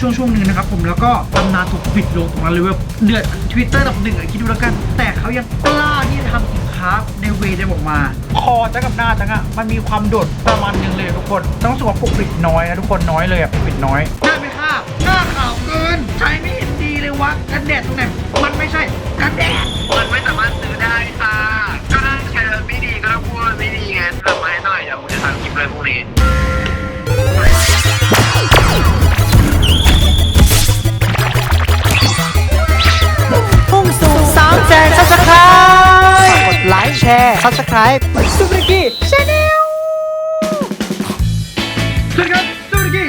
ช่วงช่วงหนึ่งนะครับผมแล้วก็ตำนานถูกปิดลงตรงนั้นเลยเว่าเดือดทวิตเตอร์ดับหนึ่งอะคิดดูแล้วกัน แต่เขายังกล้าที่จะทำสินค้าในเวย์ได้ออกมา คอจังกับหน้าจังอะมันมีความโดดประมาณหนึงเลยทุกคนต้องรู้สึกว่าปกปิดน้อยนะทุกคนน้อยเลยอะปกปิดน้อยได้ไหมค่ะหน้าขาวเกินใช้ไม่เห็นดีเลยวะกันแดดตรงไหนมันไม่ใช่กันแดดมันไม่สามารถซื้อได้ค่ะก็ได้ใช้แล้วไม่ดีก็ต้องพูดว่าไม่ดีไงทำมาให้หน่อยเดี๋ยวผมจะทำคลิปเลยพรุ่งนี้ พุ่งสู่สามแสนซับสไครต์กดไลค์แชร์ซับสไครต์สุบริกี้ชาแนลสวัสดีครับสวัสดี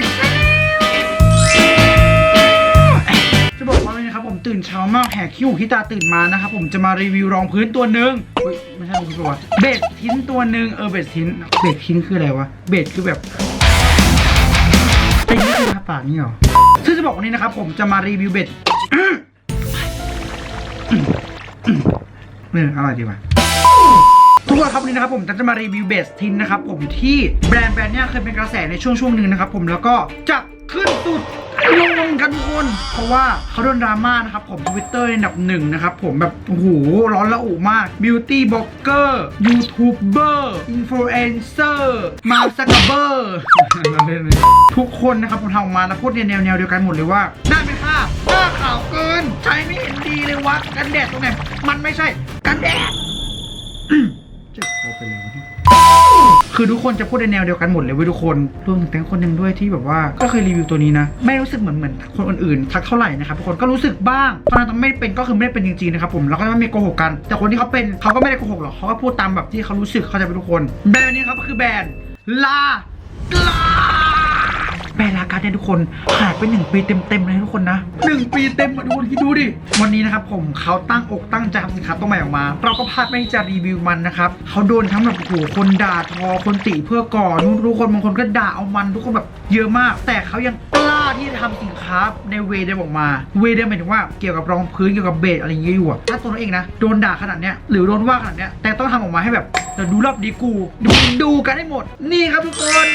จะบอกว่าเลยนะครับผมตื่นเช้ามากแหกขี้หูขี้ตาตื่นมานะครับผมจะมารีวิวรองพื้นตัวหนึ่งเฮ้ยไม่ใช่รองพื้นตัววะเบสทิ้นตัวหนึ่งเออเบสทิ้นเบสทิ้นคืออะไรวะเบสคือแบบเป็นนี่คือทาปากนี่เหรอซึ่งจะบอกวันนี้นะครับผมจะมารีวิวเบส เนี่ออร่อยดีว่ะทุกคนครับวันนี้นะครับผมจะมารีวิวเบสทินนะครับผมที่แบรนด์แบรนด์เนี้ยเคยเป็นกระแสในช่วงช่วงหนึ่งนะครับผมแล้วก็จะ ขึ้นสุดลงกันทุกคน เพราะว่าเขาโดนดราม่านะครับ ผมทวิตเตอร์ในอันดับหนึ่งนะครับ ผมแบบ โอ้โห ร้อนระอุมากบิวตี้บล็อกเกอร์ยูทูบเบอร์อินฟลูเอนเซอร์มาสกเบอร์ทุกคนนะครับ ผมทำออกมาแล้วพูดในแนวแนวเดียวกันหมดเลยว่าได้ไหมค่ะหน้าขาวเกิน ใช้ไม่เห็นดีเลยวะกันแดดตรงไหนมันไม่ใช่กันแดดเจ็บคอไปแล้วเนี่ย คือทุกคนจะพูดในแนวเดียวกันหมดเลยเว้ยทุกคนรวมถึงแตงคนหนึ่งด้วยที่แบบว่าก็เคยรีวิวตัวนี้นะ ไม่รู้สึกเหมือนเหมือนคนอื่นๆทักเท่าไหร่นะครับทุกคนก็รู้สึกบ้างตอนนั้นต้องไม่เป็นก็คือไม่ได้เป็นจริงๆนะครับผมแล้วก็ไม่โกหกกัน แต่คนที่เขาเป็นเขาก็ไม่ได้โกหกหรอกเขาก็พูดตามแบบที่เขารู้สึกเข้าใจไปทุกคน แบรนด์นี้ครับคือแบรนด์ลากลา แบรนด์ลาการ์ดเนี่ยทุกคนหายไปหนึ่งปีเต็มๆเลยทุกคนนะหนึ่งปีเต็มอะทุกคนคิดดูดิ วันนี้นะครับผมเขาตั้งอกตั้งใจทำสินค้าตัวใหม่ออกมา เราก็พลาดไม่ที่จะรีวิวมันนะครับเขาโดนทั้งแบบโอ้โหคนด่าทอคนติเพื่อก่อนู่นทุกคนบางคนก็ด่าเอามันทุกคนแบบเยอะมาก แต่เขายัง ที่จะทำสินค้าในเวเดมออกมา เวเดมหมายถึงว่าเกี่ยวกับรองพื้นเกี่ยวกับเบสอะไรอย่างเงี้ยอยู่อะถ้าตัวเราเองนะโดนด่าขนาดเนี้ยหรือโดนว่าขนาดเนี้ยแต่ต้องทำออกมาให้แบบเราดูรอบดีกูดูดูกันให้หมด นี่ครับทุกคน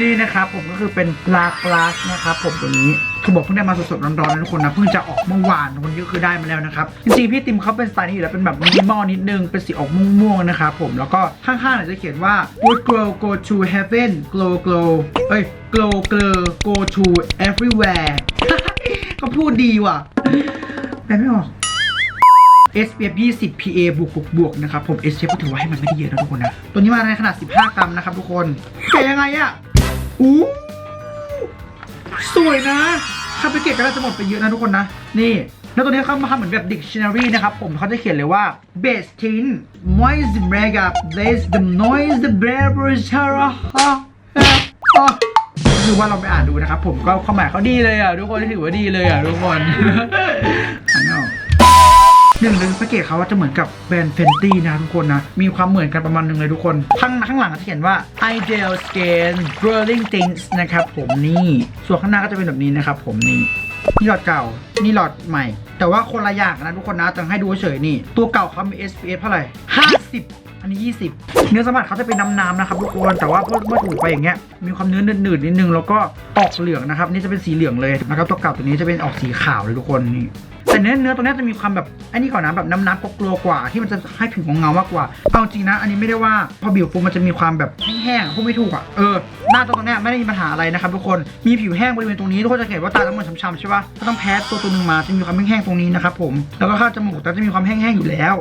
นี่นะครับผมก็คือเป็นลากลาสนะครับผมตัวนี้ คือบอกเพิ่งได้มาสดๆร้อนๆนะทุกคนนะเพิ่งจะออกเมื่อวานคนนี้ก็คือได้มาแล้วนะครับจริงๆพี่ติมเขาเป็นสไตล์นี้อยู่แล้วเป็นแบบมินิมอลนิดนึงเป็นสีออกม่วงๆนะครับผมแล้วก็ข้างๆเนี่ยจะเขียนว่า would glow go to heaven glow glow เอ้ย glow glow go to everywhere ก็พูดดีว่ะแปลไม่ออก SPF 20 PA บวกบวกบวกนะครับ ผม SPF ก็ถือว่าให้มันไม่ได้เยอะนะทุกคนนะ ตัวนี้มาในขนาด 15 กรัมนะครับทุกคนแกะยังไงอะอู้ สวยนะถ้าไปเกตก็น่าจะหมดไปเยอะนะทุกคนนะ นี่ แล้วตัวนี้เขามาทำเหมือนแบบ dictionary นะครับผมเขาจะเขียนเลยว่า best tin moist mega blaze the noise the bearer chara คือว่าเราไปอ่านดูนะครับผมก็ความหมายเขาดีเลยอะทุกคนถือว่าดีเลยอะทุกคน หนึ่งเลยสังเกตเขาว่าจะเหมือนกับแบรนด์เฟนตี้นะทุกคนนะ มีความเหมือนกันประมาณหนึ่งเลยทุกคนข้างข้างหลังจะเขียนว่า ideal skin growing things นะครับผมนี่ส่วนข้างหน้าก็จะเป็นแบบนี้นะครับผมนี่นี่หลอดเก่า นี่หลอดใหม่ แต่ว่าคนละอย่างนะทุกคนนะจะให้ดูเฉยๆนี่ ตัวเก่าเขามี SPF เท่าไหร่50 อันนี้ 20 เนื้อสัมผัสเขาจะเป็นน้ำๆนะครับทุกคน แต่ว่าเมื่อถูกไปอย่างเงี้ย มีความเนื้อหนืดๆนิดนึง แล้วก็ออกเหลืองนะครับ นี่จะเป็นสีเหลืองเลยนะครับ ตัวเก่าตัวนี้จะเป็นออกสีขาวเลยทุกคนนี่ แต่เนื้อเนื้อตัวเนี้จะมีความแบบไอ้นี่ก่อนนะแบบน้ำน้ำกลัวกว่า ที่มันจะให้ผิวของเงามากกว่า เอาจริงนะ อันนี้ไม่ได้ว่าพอบิวฟูมันจะมีความแบบแห้งๆพูดไม่ถูกอะเออหน้าตัวนี้ไม่ได้มีปัญหาอะไรนะครับทุกคนมีผิวแห้งบริเวณตรงนี้ทุกคนจะเห็นว่าตาต้องเหมือนช้ำๆใช่ปะก็ต้องแพ้ตัวตัวหนึ่งมาจะมีความแห้งๆตรงนี้นะครับผมแล้วก็ข้าจมูกแต่จะมีความแห้งๆอยู่แล้ว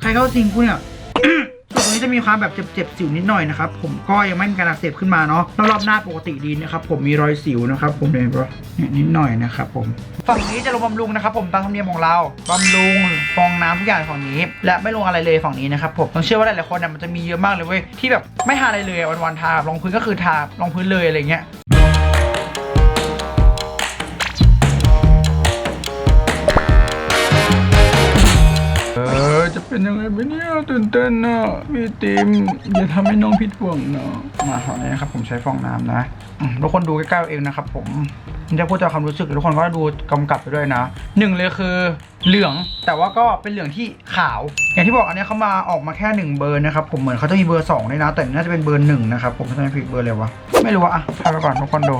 ใครเข้าจริงกูเนี่ย นี้จะมีความแบบเจ็บๆสิวนิดหน่อยนะครับผมก็ยังไม่มีการอักเสบขึ้นมาเนาะรอบหน้าปกติดีนะครับผมมีรอยสิวนะครับผมเห็นปะเนี่ยนิดหน่อยนะครับผมฝั่งนี้จะลงบำรุงนะครับผมตามธรรมเนียมของเราบำรุงฟองน้ำทุกอย่างฝั่งนี้ และไม่ลงอะไรเลยฝั่งนี้นะครับผมต้องเชื่อว่าหลายๆคนเนี่ยมันจะมีเยอะมากเลยเว้ยที่แบบไม่ทาอะไรเลยวันๆทารองพื้นก็คือทารองพื้นเลยอะไรเงี้ย เป็นยังไงไปเนี่ยตื่นเต้นนะพี่ติมอย่าทำให้น้องผิดหวังนะมาตอนนี้นะครับผมใช้ฟองน้ำนะทุกคนดูใกล้ๆเองนะครับผมมันจะพูดจากความรู้สึกทุกคนก็ดูกำกับไปด้วยนะหนึ่งเลยคือเหลืองแต่ว่าก็เป็นเหลืองที่ขาว อย่างที่บอกอันนี้เขามาออกมาแค่หนึ่งเบอร์นะครับผมเหมือนเขาจะมีเบอร์สองด้วยนะ แต่น่าจะเป็นเบอร์หนึ่งนะครับผมทำไมผิดเบอร์เลยวะไม่รู้ว่าอะพาไปก่อนทุกคนดู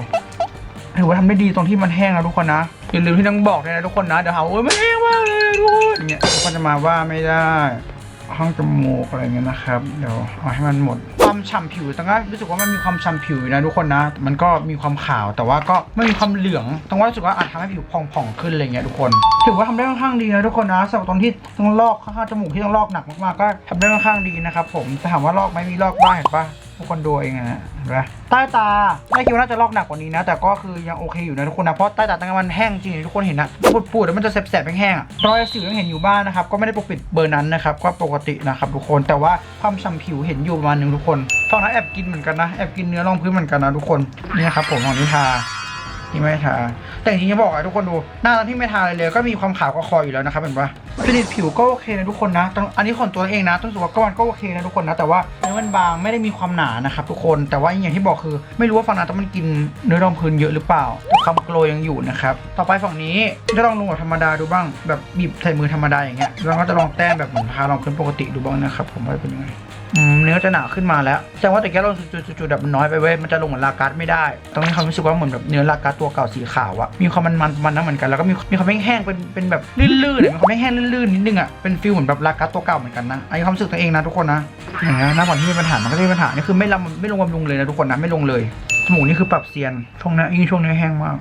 ถือว่าทำได้ดีตรงที่มันแห้งแล้วทุกคนนะอย่าลืมที่ต้องบอกเลยนะทุกคนนะเดี๋ยวหาว่าโอ้ยมันแห้งมากเลยทุกคนอย่างเงี้ยทุกคนจะมาว่าไม่ได้ห้องจมูกอะไรเงี้ยนะครับเดี๋ยวเอาให้มันหมดความฉ่ำผิวต้องรู้สึกว่ามันมีความฉ่ำผิวนะทุกคนนะ มันก็มีความขาวแต่ว่าก็ไม่มีความเหลืองต้องว่ารู้สึกว่าอาจทำให้ผิวผ่องๆขึ้นอะไรเงี้ยทุกคนถือว่าทำได้ค่อนข้างดีนะทุกคนนะสำหรับตรงที่ต้องลอกข้างจมูกที่ต้องลอกหนักมากๆก็ทำได้ค่อนข้างดีนะครับผมแต่ถามว่าลอกไหมมีลอกบ้างเห็นปะ ทุกคนดูเองนะเห็นะใต้ตาไม่คิดว่าน่าจะลอกหนักกว่านี้นะ แต่ก็คือยังโอเคอยู่นะทุกคนนะ เพราะใต้ตาตั้งแต่มันแห้งจริงทุกคนเห็นนะปวดปูดๆแล้วมันจะแสบๆแห้งๆอะรอยสิวยังเห็นอยู่บ้างนะครับ ก็ไม่ได้ปกปิดเบอร์นั้นนะครับ ก็ปกตินะครับทุกคน แต่ว่าความฉ่ำผิวเห็นอยู่ประมาณนึงทุกคนฝั่งนั้นแอบกินเหมือนกันนะ แอบกินเนื้อรองพื้นเหมือนกันนะทุกคน นี่ครับผมของนิทา ที่ไม่ทา แต่จริงๆจะบอกอะทุกคนดู หน้าตอนที่ไม่ทาอะไรเลย ก็มีความขาวก็คออยู่แล้วนะครับเห็นปะฟินิชผิวก็โอเคนะทุกคนนะต้องอันนี้ของตัวเองนะต้องสึกว่าก็มันก็โอเคนะทุกคนนะแต่ว่าเนื้อมันบางไม่ได้มีความหนานะครับทุกคนแต่ว่าอย่างที่บอกคือ ไม่รู้ว่าฝั่งนั้นต้องมันกินเนื้อรองพื้นเยอะหรือเปล่าแต่ความโกลยังอยู่นะครับต่อไปฝั่งนี้จะลองลงแบบธรรมดาดูบ้างแบบบีบใส่มือธรรมดาอย่างเงี้ยแล้วก็จะลองแต้มแบบเหมือนทารองพื้นปกติดูบ้างนะครับผมว่าเป็นยังไง อืมเนื้อจะหนาขึ้นมาแล้วแสดงว่าแต่แกเราจุดๆแบบมันน้อยไปเว้ยมันจะลงเหมือนลาการ์ดไม่ได้ต้องมีความรู้สึกว่าเหมือนแบบเนื้อลาการ์ดตัวเก่าสีขาวอะมีความมันๆมันๆนะเหมือนกันแล้วก็มีมีความแห้งๆเป็นเป็นแบบลื่นๆมีความแห้งๆลื่นๆนิดนึงอะเป็นฟิลเหมือนแบบลาการ์ดตัวเก่าเหมือนกันนะอันนี้ความรู้สึกตัวเองนะทุกคนนะอย่างนี้ยหน้าก่อนที่มีปัญหามันก็จะมีปัญหานี่คือไม่ลำไม่ลงบำรุงเลยนะทุกคนนะไม่ลงเลยจมูกนี่คือปรับเซียนช่วงนี้ยิ่งช่วงนี้แห้งมาก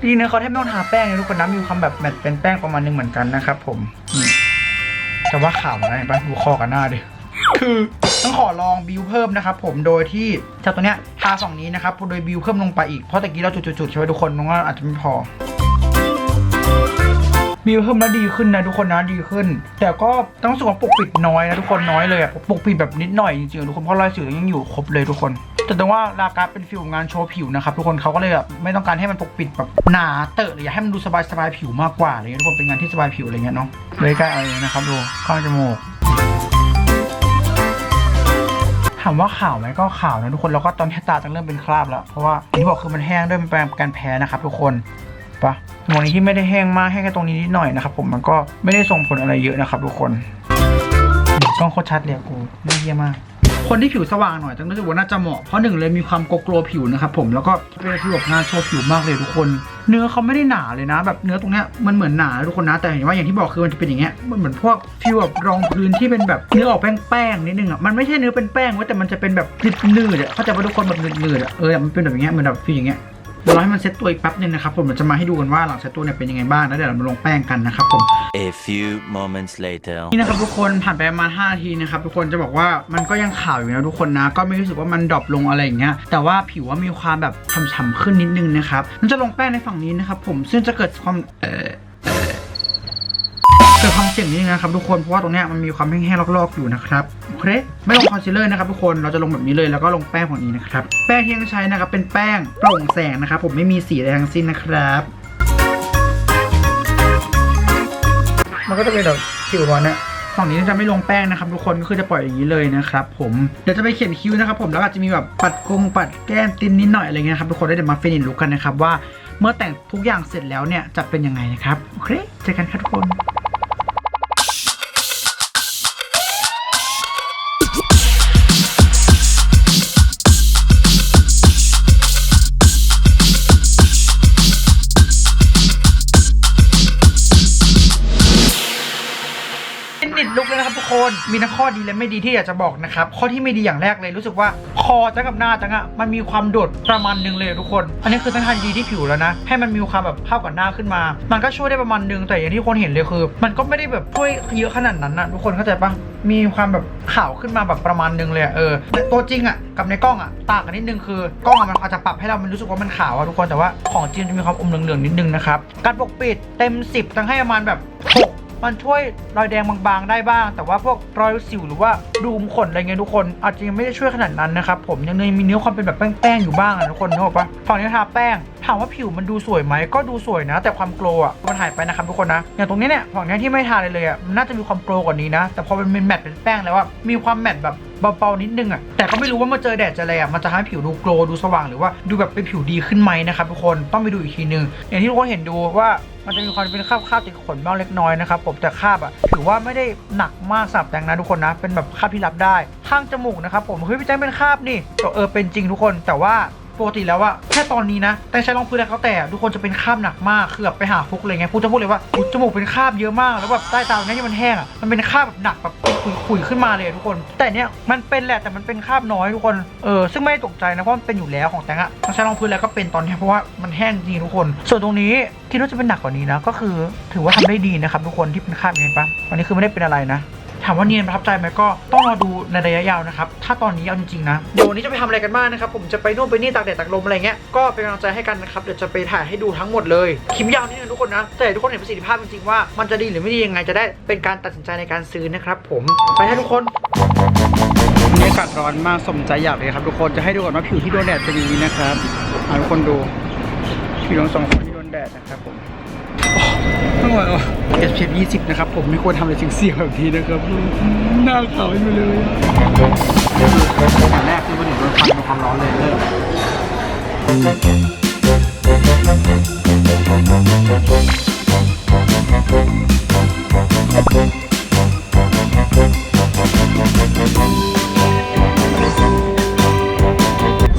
จริงๆเนื้อเขาแทบไม่ต้องทาแป้งเลยทุกคนนะมีความแบบแมตต์เป็นแป้งประมาณนึงเหมือนกันนะครับผมนี่ แต่ว่าข่าวอะไรบ้างดูคอกันหน้าดิคือต้องขอลองบิวเพิ่มนะครับผมโดยที่จากตัวเนี้ยทาสองนี้นะครับโดยบิวเพิ่มลงไปอีกเพราะตะกี้เราจุดๆๆใช่ไหมทุกคนน้องว่าอาจจะไม่พอบิวเพิ่มแล้วดีขึ้นนะทุกคนนะดีขึ้น แต่ก็ต้องสึกว่าปกปิดน้อยนะทุกคนน้อยเลยอะปกปิดแบบนิดหน่อยจริงๆทุกคนเพราะรอยสิวยังอยู่ครบเลยทุกคน แต่แต่ว่าลาการเป็นฟิลงานโชว์ผิวนะครับทุกคนเขาก็เลยแบบไม่ต้องการให้มันปกปิดแบบหนาเตอะหรืออยากให้มันดูสบายสบายผิวมากกว่าอะไรเงี้ยทุกคนเป็นงานที่สบายผิวอะไรเงี้ยเนาะเลยใกล้เอาเลยนะครับดูข้างจมูกถามว่าข่าวไหมก็ข่าวนะทุกคนแล้วก็ตอนที่ตาจะเริ่มเป็นคราบแล้ว เพราะว่าที่บอกคือมันแห้งด้วยมันเป็นการแพ้นะครับทุกคนปะตรงนี้ที่ไม่ได้แห้งมากแห้งแค่ตรงนี้นิดหน่อยนะครับผมมันก็ไม่ได้ส่งผลอะไรเยอะนะครับทุกคนกล้องโคตรชัดเลยอะกูน่าเยี่ยมมาก คนที่ผิวสว่างหน่อยจังรู้สึกว่าน่าจะเหมาะเพราะหนึ่งเลยมีความโกโกลผิวนะครับผมแล้วก็เป็นผิวแบบงานโชว์ผิวมากเลยทุกคน เนื้อเขาไม่ได้หนาเลยนะ แบบเนื้อตรงเนี้ยมันเหมือนหนาทุกคนนะแต่เห็นว่าอย่างที่บอกคือมันจะเป็นอย่างเงี้ยมันเหมือนพวกฟิวแบบรองพื้นที่เป็นแบบเนื้อออกแป้งๆนิดนึงอะมันไม่ใช่เนื้อเป็นแป้งเว้ยแต่มันจะเป็นแบบหนืดๆอะเข้าใจว่าทุกคนแบบหนืดๆอะเออมันเป็นแบบอย่างเงี้ยเหมือนแบบฟิวอย่างเงี้ย ดี๋ยวเราให้มันเซ็ตตัวอีกแป๊บนึงนะครับผมเราจะมาให้ดูกันว่าหลังเซ็ตตัวเนี่ยเป็นยังไงบ้างแล้วเดี๋ยวเรามาลงแป้งกันนะครับผม A few moments later. นี่นะครับทุกคนผ่านไปประมาณ5นาทีนะครับทุกคนจะบอกว่ามันก็ยังขาวอยู่นะทุกคนนะก็ไม่รู้สึกว่ามันดรอปลงอะไรอย่างเงี้ยแต่ว่าผิวว่ามีความแบบฉ่ำๆขึ้นนิดนึงนะครับมันจะลงแป้งในฝั่งนี้นะครับผมซึ่งจะเกิดความเออเอ่ามเสี่ยงนิดนึงนะครับทุกคนเพราะว่าตรงเนี้ยมันมีความแห้งๆลอกๆอยู่นะครับโอเคไม่ลงคอนซีลเลอร์นะครับทุกคนเราจะลงแบบนี้เลยแล้วก็ลงแป้งฝั่งนี้นะครับแป้งที่ยังใช้นะครับเป็นแป้งโปร่งแสงนะครับผมไม่มีสีอะไรทั้งสิ้นนะครับมันก็จะเป็นแบบผิวร้อนนะฝั่งนี้จะไม่ลงแป้งนะครับทุกคนก็คือจะปล่อยอย่างนี้เลยนะครับผมเดี๋ยวจะไปเขียนคิ้วนะครับผมแล้วอาจจะมีแบบปัดกงปัดแก้มตินนิดหน่อยอะไรเงี้ยครับทุกคนแล้วเดี๋ยวมาฟินิชลุกกันนะครับว่าเมื่อแต่งทุกอย่างเสร็จแล้วเนี่ยจะเป็นยังไงนะครับโอเคเจอกันครับทุกคน ครับทุกคนมีทั้งข้อดีและไม่ดีที่อยากจะบอกนะครับข้อที่ไม่ดีอย่างแรกเลยรู้สึกว่าคอจังกับหน้าจังอะมันมีความโดดประมาณนึงเลยทุกคน อันนี้คือทั้งทางดีที่ผิวแล้วนะ ให้มันมีความแบบเข้ากับหน้าขึ้นมา มันก็ช่วยได้ประมาณนึงแต่อย่างที่คนเห็นเลยคือ มันก็ไม่ได้แบบช่วยเยอะขนาดนั้นนะทุกคนเข้าใจปะมีความแบบขาวขึ้นมาแบบประมาณนึงเลยเออแต่ตัวจริงอะกับในกล้องอะต่างกันนิดนึงคือกล้องอะมันอาจจะปรับให้เรามันรู้สึกว่ามันขาวอะทุกคนแต่ว่าของจริงจะมีความอมเหลืองๆนิดนึงนะครับการปกปิดเต็ม 10ตั้งให้ประมาณแบบ 6 มันช่วยรอยแดงบางๆ ได้บ้าง แต่ว่าพวกรอยสิวหรือว่าดูมขนอะไรเงี้ยทุกคน อาจจะยังไม่ได้ช่วยขนาดนั้นนะครับผมยังมีเนื้อความเป็นแบบแป้งๆอยู่บ้างอะทุกคนนึกออกปะฝั่งนี้ทาแป้งถามว่าผิวมันดูสวยไหมก็ดูสวยนะ แต่ความโกลอะมันหายไปนะครับทุกคนนะอย่างตรงนี้เนี่ยฝั่งนี้ที่ไม่ทาเลยเลยอะน่าจะมีความโกลกว่านี้นะ แต่พอมันเป็นแมตต์เป็นแป้งแล้วว่ามีความแมตต์แบบเบาๆนิดนึงอะแต่ก็ไม่รู้ว่ามาเจอแดดจะอะไรอะมันจะทำให้ผิวดูโกลดูสว่างหรือว่าดูแบบเป็นผิวดีขึ้นไหมนะครับทุกคนต้องไปดูอีกทีนึงอย่างที่ทุกคนเห็นดูว่ามันจะมีความเป็นคราบคราบติดขนบ้างเล็กน้อยนะครับผมแต่คราบอะถือว่าไม่ได้หนักมากสำหรับแตงนะทุกคนนะเป็นแบบคราบที่รับได้ข้างจมูกนะครับผมเฮ้ยพี่แจ้งเป็นคราบนี่เออเป็นจริงทุกคนแต่ว่า ปกติแล้วอะแค่ตอนนี้นะ แต่ใช้รองพื้นแล้วเขาแต่ทุกคนจะเป็นคราบหนักมากคือแบบไปหาฟุกเลยไงฟุกจะพูดเลยว่าจมูกเป็นคราบเยอะมากแล้วแบบใต้ตาตรงนี้ที่มันแห้งอะมันเป็นคราบแบบหนักแบบขุยๆขึ้นมาเลยทุกคน แต่เนี้ยมันเป็นแหละแต่มันเป็นคราบน้อยทุกคนเออซึ่งไม่ตกใจนะเพราะมันเป็นอยู่แล้วของแตงอะใช้รองพื้นแล้วก็เป็นตอนนี้เพราะว่ามันแห้งจริงทุกคน ส่วนตรงนี้คิดว่าจะเป็นหนักกว่านี้นะก็คือถือว่าทำได้ดีนะครับทุกคนที่เป็นคราบเห็นปะวันนี้คือไม่ได้เป็นอะไรนะ ถามว่าเนียนประทับใจไหมก็ต้องรอดูในระยะยาวนะครับถ้าตอนนี้เอาจริงๆนะเดี๋ยววันนี้จะไปทำอะไรกันบ้างนะครับผมจะไปโน่นไปนี่ตากแดดตากลมอะไรเงี้ยก็เป็นกำลังใจให้กันนะครับเดี๋ยวจะไปถ่ายให้ดูทั้งหมดเลยคลิปยาวนิดนึงทุกคนนะแต่ทุกคนเห็นประสิทธิภาพจริงๆว่ามันจะดีหรือไม่ดียังไงจะได้เป็นการตัดสินใจในการซื้อนะครับผมไปให้ทุกคนวันนี้อากาศร้อนมากสมใจอยากเลยครับทุกคนจะให้ดูก่อนว่าผิวที่โดนแดดเป็นอย่างนี้นะครับทุกคนดูผิวของสองคนที่โดนแดดนะครับผม ไม่ไหวว่ะ SPF 20นะครับ ผมไม่ควรทำอะไรเสี่ยงๆแบบนี้นะครับหน้าขาวอยู่เลยอย่างแรกคือมันถึงโดนฟันโดนความร้อนเลยเริ่ม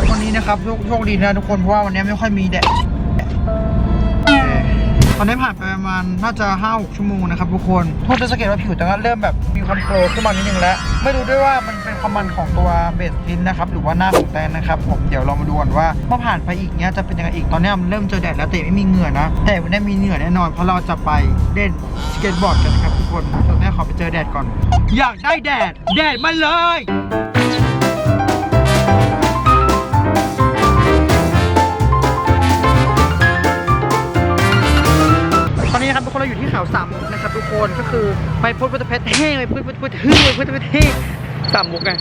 วันนี้นะครับโชคดีนะทุกคนเพราะว่าวันนี้ไม่ค่อยมีแดด ตอนนี้ผ่านไปประมาณน่าจะ5้าหกชั่วโมงนะครับทุกคนทุกคนจะสังเกตว่าผิวแต่ก็เริ่มแบบมีความโกลว์ขึ้นมานิดนึงแล้ว ไม่รู้ด้วยว่ามันเป็นความมันของตัวเบสทินนะครับหรือว่าหน้าของแตนนะครับผมเดี๋ยวเรามาดูกันว่าเมื่อผ่านไปอีกเนี้ยจะเป็นยังไงอีกตอนนี้มันเริ่มเจอแดดแล้วแต่ไม่มีเหงื่อนะ แต่วันนี้มีเหงื่อแน่นอนเพราะเราจะไปเล่นสเก็ตบอร์ดกันนะครับทุกคนตอนนี้ขอไปเจอแดดก่อน อยากได้แดดแดดมาเลย คนเราอยู่ที่เขาสามมุกนะครับทุกคนก็คือไปพุทธพุทธเพชรแห้งไปพุทธพุทธพุทธฮือพุทธพุทธแห้งสามมุกไง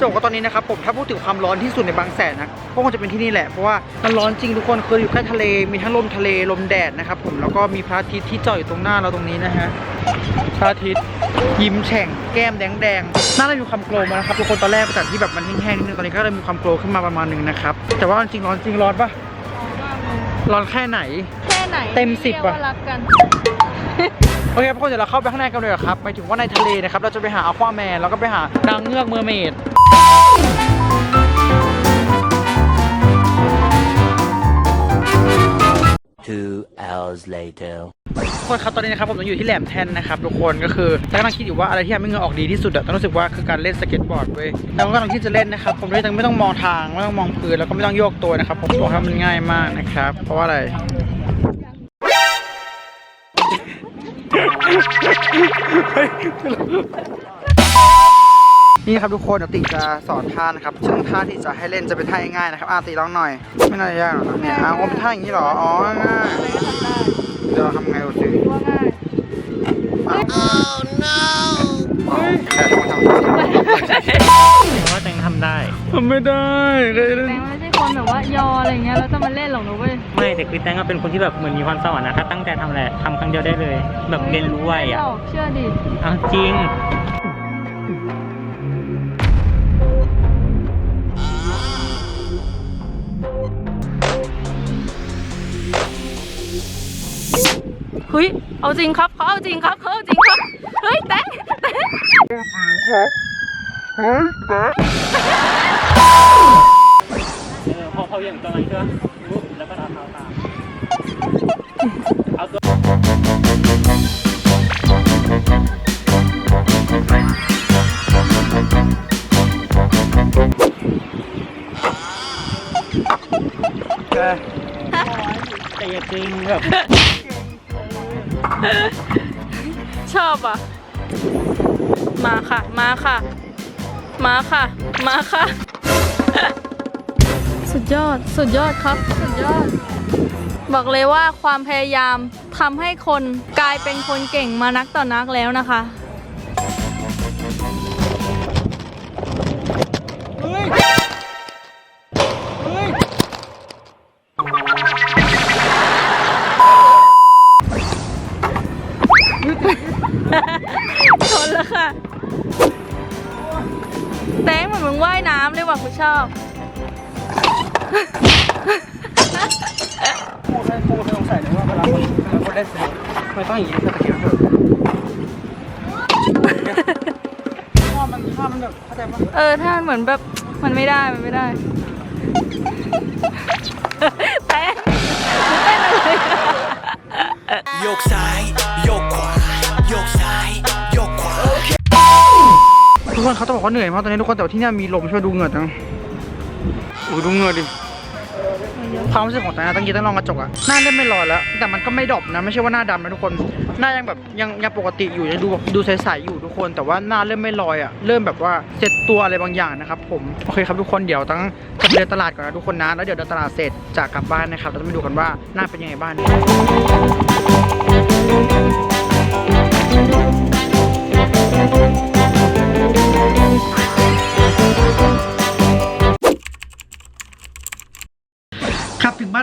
จบกว่าตอนนี้นะครับผมถ้าพูดถึงความร้อนที่สุดในบางแสนนะก็คงจะเป็นที่นี่แหละเพราะว่ามันร้อนจริงทุกคนคืออยู่ใกล้ทะเลมีทั้งลมทะเลลมแดดนะครับผมแล้วก็มีพระอาทิตย์ที่จ่ออยู่ตรงหน้าเราตรงนี้นะฮะพระอาทิตย์ยิ้มแฉ่งแก้มแดงแดงๆหน้าเรามีความโกลว์มานะครับทุกคนตอนแรกจากที่แบบมันแห้งๆนิดนึงตอนนี้ก็เริ่มมีความโกลขึ้นมาประมาณหนึงนะครับแต่ว่าจริงร้อนจริงร้อนปะร้อนแค่ไหนแค่ ไหนเต็มสิบรียกว่าอะรักกันโอเคทุกคนเดี๋ยวเราเข้าไปข้างในกันเลยเหรอครับหมายถึงว่าในทะเลนะครับเราจะไปหาอควาแมนแล้วก็ไปหานางเงือกเมอร์เมด Two hours later. ทุกคนครับตอนนี้นะครับผมอยู่ที่แหลมแทนนะครับทุกคนก็คือแต่กำลังคิดอยู่ว่าอะไรที่ทำให้เหงื่อออกดีที่สุดอะต้องรู้สึกว่าคือการเล่นสเก็ตบอร์ดเว้ยแล้วก็กำลังที่จะเล่นนะครับผมด้วยทั้งไม่ต้องมองทางไม่ต้องมองพื้นแล้วก็ไม่ต้องโยกตัวนะครับผมบอกว่ามันง่ายมากนะครับเพราะว่าอะไร นี่ครับทุกคนเดี๋ยวติจะสอนท่านะครับ ซึ่งท่าที่จะให้เล่นจะเป็นท่าง่ายๆนะครับอาติลองหน่อย ไม่น่าจะยากหรอกนะเนี่ยอ้าวเป็นท่าอย่างนี้เหรอ อ๋อง่ายเดี๋ยวเราทำไงดูสิว่าง่ายแต่ทำทำว่าแตงทำได้ ทำไม่ได้เลยแต่ไม่ใช่ คนแบบว่ายออะไรเงี้ยแล้วจะมาเล่นหรอกนะเว้ยไม่แต่คือแตงก็เป็นคนที่แบบเหมือนมีความสวรรค์นะถ้าตั้งใจทำอะไรทำครั้งเดียวได้เลย แบบเรียนรู้ไวอะหลอกเชื่อดิเอาจริง เฮ้ยเอาจริงครับเขาเอาจริงครับเขาเอาจริงครับเฮ้ยแตงแตงเอ อพอเขาอย่างตอนนั้นก็ปุ๊บแล้วก็เอาเท้าตามเอาตัวแต่อย่าจริงแบบชอบอะ มาค่ะ มาค่ะ มาค่ะ มาค่ะ สุดยอด สุดยอดครับ สุดยอด บอกเลยว่าความพยายามทำให้คนกลายเป็นคนเก่งมานักต่อนักแล้วนะคะ เหมือนแบบมันไม่ได้มันไม่ได้เแป้งเต้นอะไรโยกซ้ายโยกขวาโยกซ้ายโยกขวาทุกคนเขาจะบอกว่าเหนื่อยมากตอนนี้ทุกคนแต่ว่าที่เนี่ยมีลมช่วยดูเหงื่อจังโอ้ยดูเหงื่อดิความรู้สึกของตาตั้งยีตั้งรองกระจกอะหน้าเริ่มไม่ลอยแล้ว แต่มันก็ไม่ดรอปนะ ไม่ใช่ว่าหน้าดำนะทุกคน หน้ายังแบบยังยังปกติอยู่ยังดูแบบดูใสๆอยู่ทุกคน แต่ว่าหน้าเริ่มไม่ลอยอะเริ่มแบบว่าเซ็ตตัวอะไรบางอย่างนะครับผมโอเคครับทุกคนเดี๋ยวตั้งเดินตลาดก่อนนะทุกคนนะแล้วเดี๋ยวเดินตลาดเสร็จจากกลับบ้านนะครับเราจะไปดูกันว่าหน้าเป็นยังไงบ้างขับ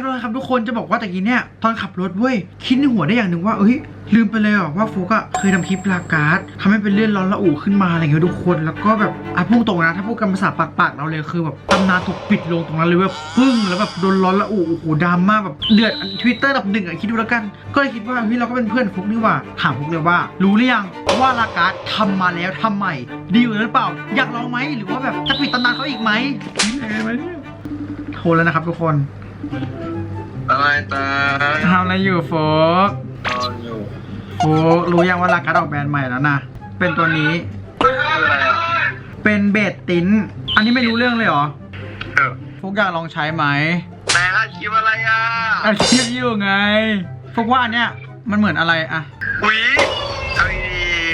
ถึงบ้านแล้วนะครับทุกคนจะบอกว่าแต่กี้เนี่ยตอนขับรถเว้ยคิดในหัวได้อย่างหนึ่งว่าเอ้ยลืมไปเลยอะว่าฟุกอะเคยทำคลิปลาการ์ดทำให้เป็นเรื่องร้อนระอุขึ้นมาอะไรเงี้ยทุกคนแล้วก็แบบอะพูดตรงนะถ้าพูดกันภาษาปากๆเราเลยคือแบบตำนานถูกปิดลงตรงนั้นเลยแบบปึ้งแล้วแบบโดนร้อนระอุโอ้โหดราม่าแบบเดือดทวิตเตอร์ดับหนึ่งอะคิดดูแล้วกัน ก็เลยคิดว่าเฮ้ยเราก็เป็นเพื่อนฟุกนี่หว่าถามฟุกเลยว่า รู้หรือยังว่าลาการ์ดทำมาแล้วทำใหม่ ดีอยู่หรือเปล่า อยากลองไหมหรือว่าแบบจะปิดตำนานเขาอีกไหมเห็นไหมเนี่ยโทรแล้วนะครับทุกคน อะไรตาทำอะไรอยู่โฟกนอนอยู่โฟกรู้ยังว่าลาการ์ดออกแบรนด์ใหม่แล้วนะ เป็นตัวนี้คืออะไรอะเป็นเบดติ้นอันนี้ไม่รู้เรื่องเลยเหรอ เออโฟกอยากลองใช้ไหมแม่อาชีพอะไรอะอาชีพอยู่ไงโฟกว่าอันเนี้ยมันเหมือนอะไรอะ อุ้ยเอาดี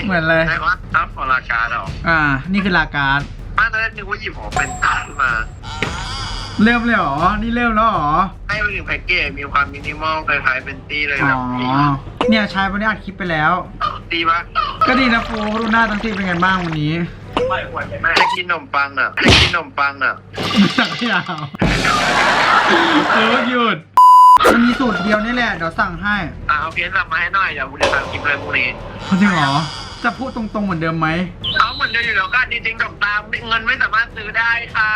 เหมือนอะไรใช่ปะทับของราคาเหรออ่า นี่คือลาการ์ดบ้านตอนแรกนึกว่าหยิบของเป็นตับมา เริ่มเลยเหรอ นี่เริ่มแล้วเหรอ ให้ไปถึงแพ็กเกจมีความมินิมอลคล้ายๆเป็นตี้เลยอ๋แบอบนี้เนี่ยใช้วันนี้อัดคลิปไปแล้ว ตีปะก็ดีนะโฟกดูหน้าตั้งที่เป็นไงบ้างวันนี้แม่จะกินขนมปังอะจะกินขนมปังอะสั่งไม่เอาเออหยุดมันมีสูตรเดียวนี่แหละ เดี๋ยวสั่งให้อะเอาเพียนสับมาให้หน่อยเดี๋ยวกูจะทำคลิปเลยพรุ่งนี้ จริงเหรอ จะพูดตรงๆเหมือนเดิมไหมเอาเหมือนเดิมอยู่แล้วกันจริงๆกับตามเงินไม่สามารถซื้อได้ค่ะ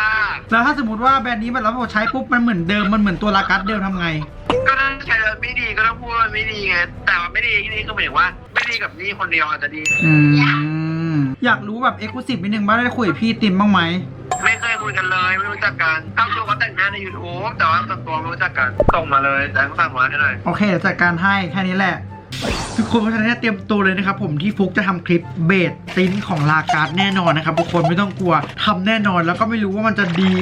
แล้วถ้าสมมติว่าแบรนด์นี้แบบเราใช้ปุ๊บมันเหมือนเดิมมันเหมือนตัวลากัสเดิมทำไง ก็ถ้าใช้แล้วไม่ดีก็ต้องพูดว่าไม่ดีไงแต่ว่าไม่ดีที่นี่ก็หมายถึงว่า ไม่ดีกับนี่คนเดียวอาจจะดี อืมอยากรู้แบบเอ็กซ์คลูซีฟนิดนึงบ้างได้คุยกับพี่ติมบ้างไหมไม่เคยคุยกันเลยไม่รู้จักกันเข้าดูเขาแต่งหน้าใน YouTube แต่ว่าส่วนตัวไม่รู้จักกันส่งมาเลยแต่ต้องสั่งมาให้หน่อยโอเคเดี๋ยวจัดการให้แค่นี้แหละ ทุกคนเพราะฉะนั้นเตรียมตัวเลยนะครับผมที่ฟุกจะทำคลิปเบสตินของลาการ์ดแน่นอนนะครับทุกคนไม่ต้องกลัวทำแน่นอน แล้วก็ไม่รู้ว่ามันจะดี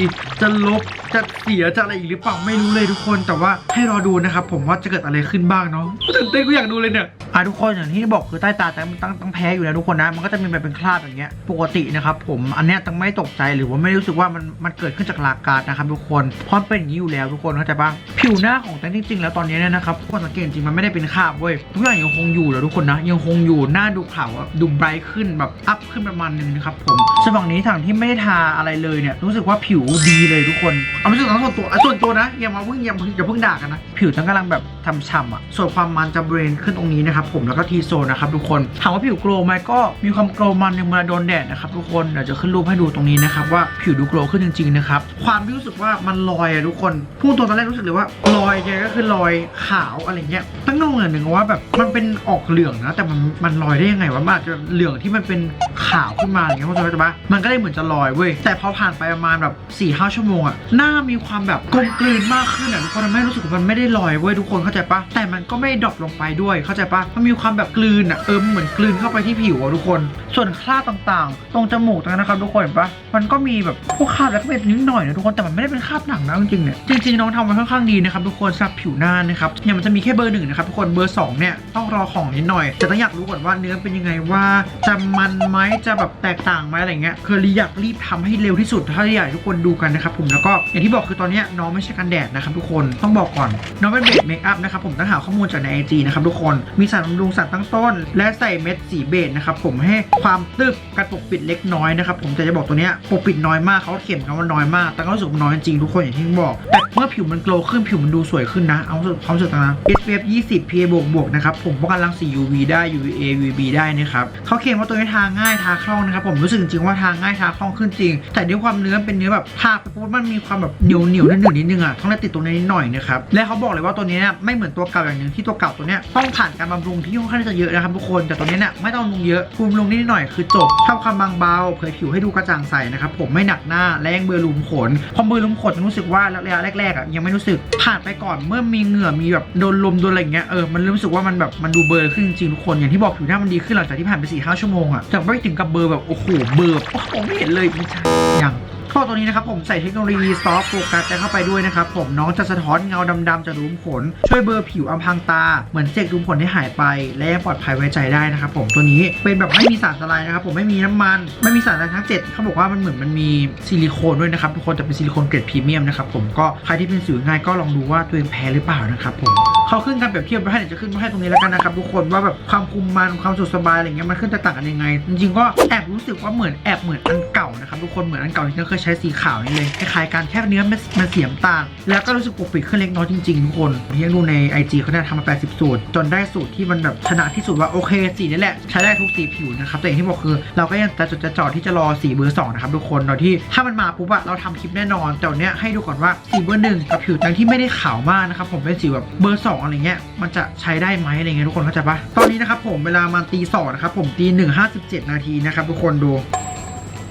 จะลบจะเสียจะอะไรอีกหรือเปล่าไม่รู้เลยทุกคนแต่ว่าให้รอดูนะครับผมว่าจะเกิดอะไรขึ้นบ้างเนาะตื่นเต้นกูอยากดูเลยเนี่ยอะทุกคนอย่างที่บอกคือใต้ตาแต่มันตั้งตั้งแพ้อยู่แล้วทุกคนนะมันก็จะมีแบบเป็นคราบอย่างเงี้ยปกตินะครับผมอันเนี้ยตั้งไม่ตกใจหรือว่าไม่รู้สึกว่ามันมันเกิดขึ้นจากลาการ์ดนะครับทุกคนเพราะมันเป็นอย่างนี้อยู่แล้วทุกคนเข้าใจปะผิวหน้าของแตงจริงๆแล้วตอนนี้เนี่ยนะครับทุกคนสังเกตจริงมันไม่ได้เป็นคราบเว้ยทุกอย่างยังคงอยู่แล้วทุกคนนะ ยังคงอยู่หน้าดูขาวดูไบรท์ขึ้นแบบอัพขึ้นประมาณนึงนะครับผมส่วนฝั่งนี้ทางที่ไม่ได้ทาอะไรเลยเนี่ยรู้สึกว่าผิวดีเลยทุกคนเอาไม่ใช่ส่วนตัวส่วนตัวนะอย่ามาเพิ่งอย่าเพิ่งอย่าเพิ่งด่ากันนะผิวทั้งกำลังแบบทำฉ่ำอะส่วนความมันจะเบรนขึ้นตรงนี้นะครับผมแล้วก็ทีโซนนะครับทุกคนถามว่าผิวโกลไหมก็มีความโกลมันในเมื่อโดนแดดนะครับทุกคนเดี๋ยวจะขึ้นรูปให้ดูตรงนี้นะครับว่าผิวดูโกลขึ้นจริงๆนะครับความที่รู้สึกว่ามันลอยอะทุกคนพูดตรงตอนแรกรู้สึกเลยว่าลอยแกก็คือลอยขาวอะไรเงี้ยตั้งงงอย่างหนึ่งว่าแบบมันเป็นออกเหลืองนะ แต่มันมันลอยได้ยังไงวะมันอาจจะเหลืองที่มันเป็นขาวขึ้นมาอย่างเงี้ยเข้าใจปะมันก็เลยเหมือนจะลอยเว้ยแต่พอผ่านไปประมาณแบบ4ี่ห้าชั่วโมงอะหน้ามีความแบบกลมกลืนมากขึ้นอะทุกคนทำให้รู้สึกว่ามันไม่ได้ลอยเว้ยทุกคนเข้าใจปะแต่มันก็ไม่ดรอปลงไปด้วยเข้าใจปะมันมีความแบบกลืนอะเออมันเหมือนกลืนเข้าไปที่ผิวอะทุกคน ส่วนคราบต่างๆ ตรงจมูกตรงนั้นนะครับทุกคนเห็นปะมันก็มีแบบพวกคราบแล้วก็เป็นนิดหน่อยนะทุกคนแต่มันไม่ได้เป็นคราบหนักนะจริงๆเนี่ยจริงๆน้องทำไว้ค่อนข้างดีนะครับทุกคนสำหรับผิวหน้านะครับเนี่ยมันจะมีแค่เบอร์หนึ่งนะครับทุกคนเบอร์สองเนี่ยต้องรอของนิดหน่อยแต่ต้องอยากรู้ก่อนว่าเนื้อเป็นยังไงว่าจะมันไหมจะแบบแตกต่างไหมอะไรเงี้ยคือรีอยากรีบทำให้เร็วที่สุดถ้าอยากทุกคนดูกันนะครับผมแล้วก็อย่างที่บอกคือตอนนี้น้องไม่ใช่กันแดดนะครับทุกคนต้องบอกก่อนน้องเป็นเบสเมคอัพนะครับผมต้องหาข้อมูลจากในไอจีนะครับทุกคนมีสารบำรุงสารตั้งต้น และใส่เม็ดสีเบสนะครับผมให้ความตึบการปกปิดเล็กน้อยนะครับผมแต่จะบอกตัวเนี้ยปกปิดน้อยมากเขาเขียนคำว่าน้อยมากแต่ก็รู้สึกน้อยจริงทุกคนอย่างที่บอก แต่เมื่อผิวมันโกลวขึ้นผิวมันดูสวยขึ้นนะ เอาความสึกตรงนั้น SPF 20 PA บวกบวกนะครับผมป้องกันรังสี UV ได้ UVA UVB ได้นะครับเขาเขียนว่าตัวนี้ทาง่ายทาคล่องนะครับผมรู้สึกจริงๆว่าทาง่ายทาคล่องขึ้นจริง แต่ด้วยความเนื้อเป็นเนื้อแบบทาไปปุ๊บมันมีความแบบเหนียวเหนียวนิดๆนิดนึงอะต้องได้ติดตรงนี้นิดหน่อยนะครับและเขาบอกเลยว่าตัวนี้เนี่ยไม่เหมือนตัวเก่าอย่างหนึ่งที่ตัวเก่าตัวเนี้ยต้องผ่านการบำรุงที่ค่อนข้างจะเยอะนะครับทุกคนแต่ตัวนี้เนี่ยไม่ต้องบำรุงเยอะบำรุงนิดหน่อยคือจบทำความบางเบาเผยผิวให้ดูกระจ่างใสนะครับผมไม่หนักหน้าและยังเบลอร์ลุมขนพอเบลอร์ลุมขนรู้สึกว่าระยะแรกๆอะยังไม่รู้สึกผ่านไปก่อนเมื่อมีเหงื่อมีแบบโดนลมโดนอะไรอย่างเงี้ยเออมันรู้สึกว่ามันแบบมันดูเบลอขึ้นจริงทุกคนอย่างที่บอกผิวหน้ามันดีขึ้นหลังจากที่ผ่านไปสี่ห้าชั่วโมงอะแต่ไม่ถึงกับเบลอแบบโอ้โหเบลอโอ้โหไม่เห็นเลยไม่ใช่ยัง ข้อตัวนี้นะครับผมใส่เทคโนโลยีซอฟต์โฟกัสเข้าไปด้วยนะครับผมน้องจะสะท้อนเงาดำๆจากรูมขน ช่วยเบลอผิวอำพรางตา เหมือนเจกรูมขนให้หายไป และยังปลอดภัยไว้ใจได้นะครับผมตัวนี้เป็นแบบไม่มีสารละลายนะครับผมไม่มีน้ำมัน ไม่มีสารอะไรทั้ง 7 เขาบอกว่ามันเหมือนมันมีซิลิโคนด้วยนะครับทุกคนแต่เป็นซิลิโคนเกรดพรีเมียมนะครับผมก็ใครที่เป็นสิวง่ายก็ลองดูว่าตัวเองแพ้หรือเปล่านะครับผมเขาขึ้นกันเปรียบเทียบไว้ให้เดี๋ยวจะขึ้นมาให้ตรงนี้แล้วกันนะครับทุกคนว่าแบบความคุมมันความสุขสบายอะไรเงี้ยมันขึ้นแตกต่างกันยังไง จริงๆก็แอบรู้สึกว่าเหมือนแอบเหมือนอันเก่านะครับทุกคนเหมือนอันเก่าที่เราเคยช้สีขาวนี่เลยคล้ายๆกันแค่เนื้อมันมันเสียมต่างแล้วก็รู้สึกปกปิดขึ้นเล็กน้อยจริงๆทุกคนที่ยังดูใน IG เขาเนี่ยทำมา 80 สูตร จนได้สูตรที่มันแบบชนะที่สุดว่าโอเคสีนี่แหละ ใช้ได้ทุกสีผิวนะครับแต่อย่างที่บอกคือ เราก็ยังจะจดจะจ่อที่จะรอสีเบอร์สองนะครับทุกคนโดยที่ถ้ามันมาปุ๊บอะเราทำคลิปแน่นอนแต่วันเนี้ยให้ดูก่อนว่าสีเบอร์หนึ่งกับผิวจังที่ไม่ได้ขาวมากนะครับผมเป็นสีแบบเบอร์สองอะไรเงี้ยมันจะใช้ได้ไหมอะไรเงี้ยทุกคนเข้าใจปะตอนนี้นะครับผมเวลามาตีสองนะครับผมตีหนึ่งห้าสิบเจ็ดนาทีนะครับทุกคนดู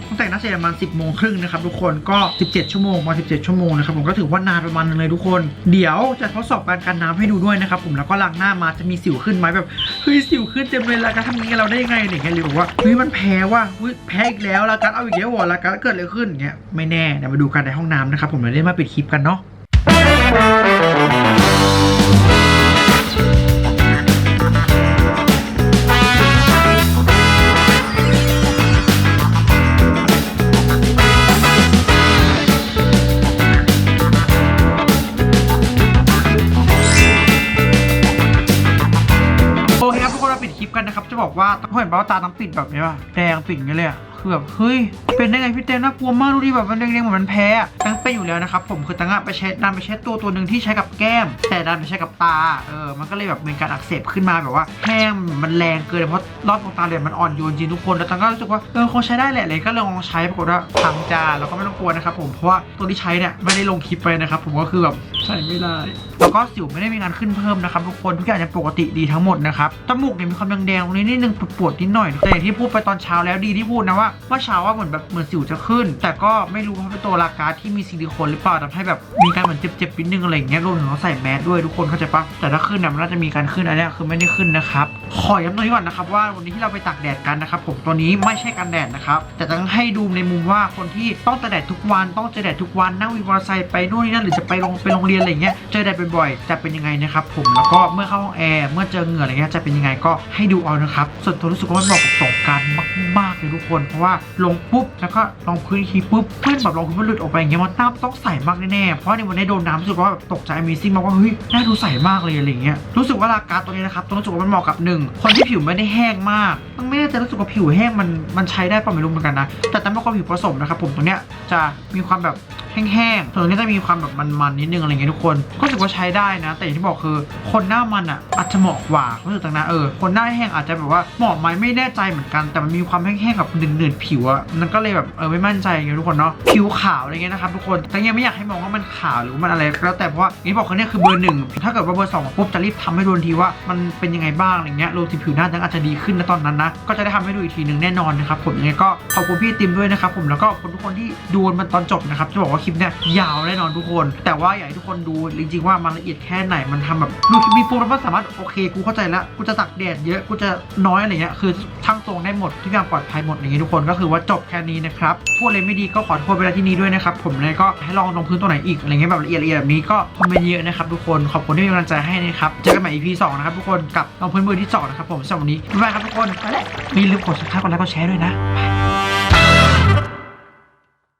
ตั้งแต่นัดเสร็จประมาณ10โมงครึ่งนะครับทุกคนก็ 17 ชั่วโมงมา17 ชั่วโมงนะครับผมก็ถือว่านานประมาณนึงเลยทุกคน เดี๋ยวจะทดสอบการกันน้ำให้ดูด้วยนะครับผมแล้วก็ล้างหน้ามาจะมีสิวขึ้นไหมแบบเฮ้ยสิวขึ้นเต็มเลยล้วการทำนี้กับเราได้ยังไงอะไรเงี้ยหรือบอกว่าเฮ้ยมันแพ้ว่ะเฮ้ยแพ้อีกแล้วล้วการเอาอีกแล้ววะล้วการเกิดอะไรขึ้นเงี้ยไม่แน่เดี๋ยวมาดูกันในห้องน้ำนะครับผมเดี๋ยวได้มาปิดคลิปกันเนาะ ว่าต้องเห็นป่าว่าตาน้ำปิดแบบนี้ป่ะแดงปิดอย่างเงี้ยเลยอะ คือแบบเฮ้ยเป็นได้ไงพี่เต้น่ากลัวมากดูดิแบบมันแดงๆเหมือนมันแพ้ตั้งเป็นอยู่แล้วนะครับผมคือตั้งอะไปใช้ดันไปใช้ตัวตัวหนึ่งที่ใช้กับแก้ม แต่ดันไปใช้กับตาเออมันก็เลยแบบเป็นการอักเสบขึ้นมาแบบว่าแห้งมันแรงเกินเพราะรอบดวงตาเลยมันอ่อนโยนจริงทุกคนแล้วตั้งก็รู้สึกว่าเออคงใช้ได้แหละเลยก็เลยลองใช้ปรากฏว่าพังจ้าแล้วก็ไม่ต้องกลัวนะครับผมเพราะว่าตัวที่ใช้เนี่ยไม่ได้ลงคลิปไปนะครับผมก็คือแบบใช้ไม่ได้แล้วก็สิวไม่ได้มีการขึ้นเพิ่มนะครับทุกคนทุกอย่างยังปกติดีทั้งหมดนะครับจมูกเนี่ยมีความแดงๆตรงนี้นิดนึงปวดๆนิดหน่อยแต่อย่างที่พูดไปตอนเช้าแล้วดีที่พูดนะว่าเมื่อเช้าว่าเหมือนแบบเหมือนสิวจะขึ้น แต่ก็ไม่รู้เพราะเป็นตัวลากาที่มีซิลิโคนหรือเปล่าทำให้แบบมีการเหมือนเจ็บๆนิดนึงอะไรอย่างเงี้ยรวมถึงเราใส่แมสด้วยทุกคนเข้าใจปะแต่ถ้าขึ้นเนี่ยมันน่าจะมีการขึ้นอันนี้คือไม่ได้ขึ้นนะครับขอย้ำตรงนี้ก่อนนะครับว่าวันนี้ที่เราไปตากแดดกันนะครับผมตัวนี้ไม่ใช่กันแดดนะครับแต่ต้องให้ดูในมุมว่าคนที่ต้องตากแดดทุกวันต้องเจอแดดทุกวันนั่งวินมอเตอร์ไซค์ไปนู่นนี่นั่นหรือจะไปโรงไปโรงเรียนอะไรเงี้ยเจอแดดบ่อยๆจะเป็นยังไงนะครับผมแล้วก็เมื่อเข้าห้องแอร์เมื่อเจอเหงื่ออะไรเงี้ยจะเป็นยังไงก็ให้ดูเอานะครับส่วนตัวรู้สึกว่ามันเหมาะกับสงการมากๆเลยทุกคนเพราะว่าลงปุ๊บแล้วก็ลองพื้นทีปุ๊บเพื่อนแบบลองพื้นมันหลุดออกไปอย่างเงี้ยมันน้ำต้องใส่มากแน่ๆเพราะในวันนี้โดนน้ำรู้สึกว่าแบบตกใจ Amazing มากว่าเฮ้ยน่าดูใส่มากเลยอะไรเงี้ยรู้สึกว่าราคาตัวนี้นะครับตัวรู้สึกว่ามันเหมาะกับหนึ่งคนที่ผิวไม่ได้แห้งมากมันไม่แน่ใจรู้สึกว่าผิวแห้งมันมันใช้ได้ป่ะไม่รู้เหมือนกันนะแต่ตามเป็นคนผิวผสมนะครับผมตัวเนี้ยจะมีความแบบแห้งๆส่วนนี้จะมีความแบบมันๆนิดนึงอะไรเงี้ยทุกคน ก็รู้สึกว่าใช้ได้นะ แต่อย่างที่บอกคือคนหน้ามันอะอาจจะเหมาะกว่ารู้สึกต่างนะเออคนหน้าแห้งอาจจะแบบว่าเหมาะไหมไม่แน่ใจเหมือนกัน แต่มันมีความแห้งๆกับหนืดๆผิวอะมันก็เลยแบบเออไม่มั่นใจอย่างเงี้ยทุกคนเนาะผิวขาวอะไรเงี้ยนะครับทุกคนแต่ยังไม่อยากให้มองว่ามันขาวหรือว่ามันอะไรแล้วแต่เพราะว่าอย่างที่บอกคือเนี่ยคือเบอร์หนึ่งถ้าเกิดว่าเบอร์สองปุ๊บจะรีบทำให้ดูทันทีว่ามันเป็นยังไงบ้างอะไรเงี้ยรวมถึงผิวหน้าทั้งอาจจะดีขึ้นนะตอนนั้นนะก็จะได้ทำให้ดูอีกทีหนึ่งแน่นอนนะครับผมยังไงก็ขอบคุณพี่ติมด้วยนะครับผมแล้วก็ขอบคุณทุกคนที่ดูมันตอนจบนะครับจะบอกว่าคลิปเนี่ยยาวแน่นอนทุกคน แต่ว่าอยากให้ทุกคนดูจริงๆว่ามันละเอียดแค่ไหนมันทำแบบดูคลิปมีปุ๊บแล้วมันสามารถโอเคกูเข้าใจแล้วกูจะตักแดดเยอะกูจะน้อยอะไรเงี้ยคือช่างตรงได้หมดทุกอย่างปลอดภัยหมดอย่างงี้ทุกคนก็คือว่าจบแค่นี้นะครับพูดอะไรไม่ดีก็ขอโทษไปณที่นี้ด้วยนะครับผมเลยก็ให้ลองลงพื้นตัวไหนอีกอะไรเงี้ยแบบละเอียดละเอียดแบบนี้ก็คอมเมนต์เยอะนะครับทุกคนขอบคุณที่มีกำลังใจให้นะครับเจอกันใหม่ EP สองนะครับทุกคนกับลองพื้นมือที่สองนะครับผมสำหรับวันนี้บ๊ายบายครับทุกคนไปแล้วมีลืมกดซับสไครต์กดไลค์กดแชร์ด้วยนะ